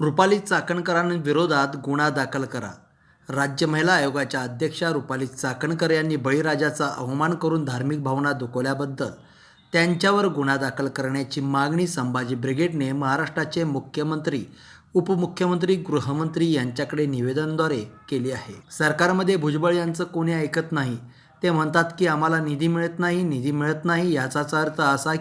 रुपाली चाकणकरांविरोधात गुन्हा दाखल करा. राज्य महिला आयोगाच्या अध्यक्षा रुपाली चाकणकर यांनी बळीराजाचा अवमान करून धार्मिक भावना दुखवल्याबद्दल त्यांच्यावर गुन्हा दाखल करण्याची मागणी संभाजी ब्रिगेडने महाराष्ट्राचे मुख्यमंत्री उपमुख्यमंत्री गृहमंत्री यांच्याकडे निवेदनाद्वारे केली आहे. सरकारमध्ये भुजबळ यांचं कोणी ऐकत नाही? ते म्हणतात की आम्हाला निधी मिळत नाही निधी मिळत नाही याचाच अर्थ असा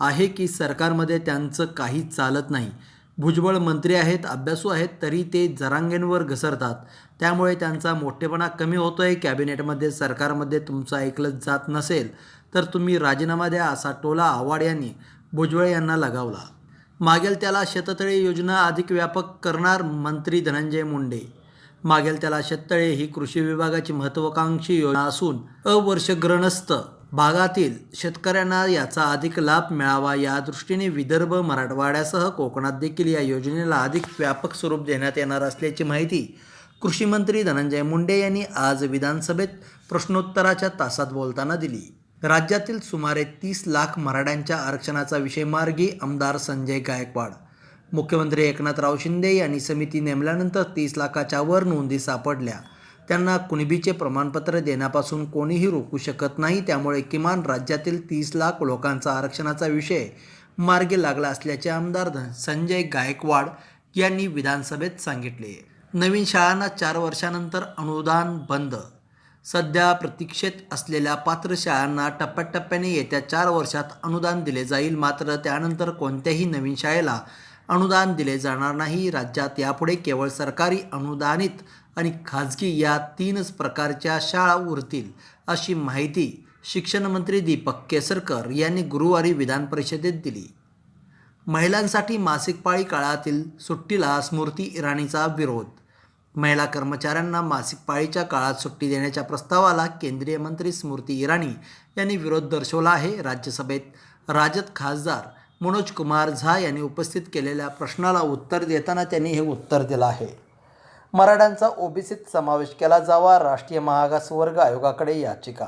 आहे की सरकारमध्ये त्यांचं काही चालत नाही. भुजबळ मंत्री आहेत अभ्यासू आहेत तरी ते जरांगेंवर घसरतात. त्यामुळे त्यांचा मोठेपणा कमी होतो आहे कॅबिनेटमध्ये सरकारमध्ये तुमचं ऐकलं जात नसेल तर तुम्ही राजीनामा द्या असा टोला आव्हाड यांनी भुजबळ यांना लगावला. मागेल त्याला शेततळे योजना अधिक व्यापक करणार मंत्री धनंजय मुंडे. मागेल त्याला शेततळे ही कृषी विभागाची महत्त्वाकांक्षी योजना असून अवर्षग्रस्त भागातील शेतकऱ्यांना याचा अधिक लाभ मिळावा या दृष्टीने विदर्भ मराठवाड्यासह कोकणात देखील या योजनेला अधिक व्यापक स्वरूप देण्यात येणार असल्याची माहिती कृषी मंत्री धनंजय मुंडे यांनी आज विधानसभेत प्रश्नोत्तराच्या तासात बोलताना दिली. राज्यातील सुमारे तीस लाख मराठ्यांच्या आरक्षणाचा विषय मार्गी आमदार संजय गायकवाड. मुख्यमंत्री एकनाथराव शिंदे यांनी समिती नेमल्यानंतर तीस लाखाच्या वर नोंदी सापडल्या. त्यांना कुणबीचे प्रमाणपत्र देण्यापासून कोणीही रोखू शकत नाही. त्यामुळे किमान राज्यातील तीस लाख लोकांचा आरक्षणाचा विषय मार्गी लागला असल्याचे आमदार संजय गायकवाड यांनी विधानसभेत सांगितले. नवीन शाळांना चार वर्षानंतर अनुदान बंद. सध्या प्रतीक्षेत असलेल्या पात्र शाळांना टप्प्याटप्प्याने येत्या चार वर्षात अनुदान दिले जाईल. मात्र त्यानंतर कोणत्याही नवीन शाळेला अनुदान दिले जाणार नाही. राज्यात यापुढे केवळ सरकारी अनुदानित आणि खाजगी या तीनच प्रकारच्या शाळा उरतील अशी माहिती शिक्षणमंत्री दीपक केसरकर यांनी गुरुवारी विधान परिषदेत दिली. महिलांसाठी मासिक पाळी काळातील सुट्टीला स्मृती इराणीचा विरोध. महिला कर्मचाऱ्यांना मासिक पाळीच्या काळात सुट्टी देण्याच्या प्रस्तावाला केंद्रीय मंत्री स्मृती इराणी यांनी विरोध दर्शवला आहे. राज्यसभेत राजद खासदार मनोज कुमार झा यांनी उपस्थित केलेल्या प्रश्नाला उत्तर देताना त्यांनी हे उत्तर दिलं आहे. मराठ्यांचा ओबीसीत समावेश केला जावा राष्ट्रीय मागासवर्ग आयोगाकडे याचिका.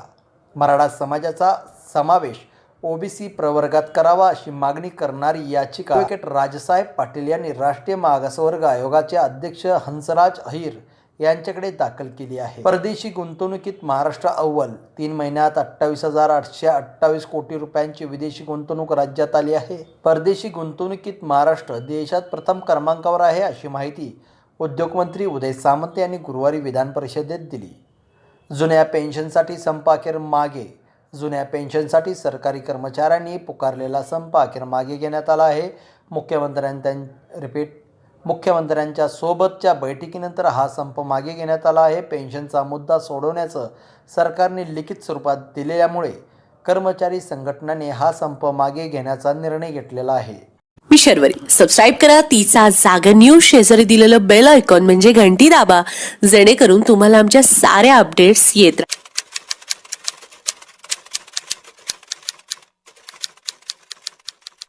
मराठा समाजाचा समावेश ओबीसी प्रवर्गात करावा अशी मागणी करणारी याचिका. ॲडव्होकेट राजसाहेब पाटील यांनी राष्ट्रीय मागासवर्ग आयोगाचे अध्यक्ष हंसराज अहिर यांच्याकडे दाखल केली आहे. परदेशी गुंतवणुकीत महाराष्ट्र अव्वल. तीन महिन्यात अठ्ठावीस हजार आठशे अठ्ठावीस कोटी रुपयांची विदेशी गुंतवणूक राज्यात आली आहे. परदेशी गुंतवणुकीत महाराष्ट्र देशात प्रथम क्रमांकावर आहे अशी माहिती उद्योगमंत्री उदय सामंत यांनी गुरुवारी विधान परिषदेत दिली. जुन्या पेन्शनसाठी संप अखेर मागे. जुन्या पेन्शनसाठी सरकारी कर्मचाऱ्यांनी पुकारलेला संप अखेर मागे घेण्यात आला आहे. मुख्यमंत्र्यांनी त्यां रिपीट मुख्यमंत्र्यांच्या सोबतच्या बैठकीनंतर हा संप मागे घेण्यात आला आहे. पेन्शनचा मुद्दा सोडवण्याचं सरकारने लिखित स्वरूपात दिलेल्यामुळे कर्मचारी संघटनांनी हा संप मागे घेण्याचा निर्णय घेतलेला आहे. मी शर्वरी. सबस्क्राईब करा. तिचा जागा न्यूज शेजारी दिलेलं बेल आयकॉन म्हणजे घंटी दाबा. जेणेकरून तुम्हाला आमच्या साऱ्या अपडेट्स येत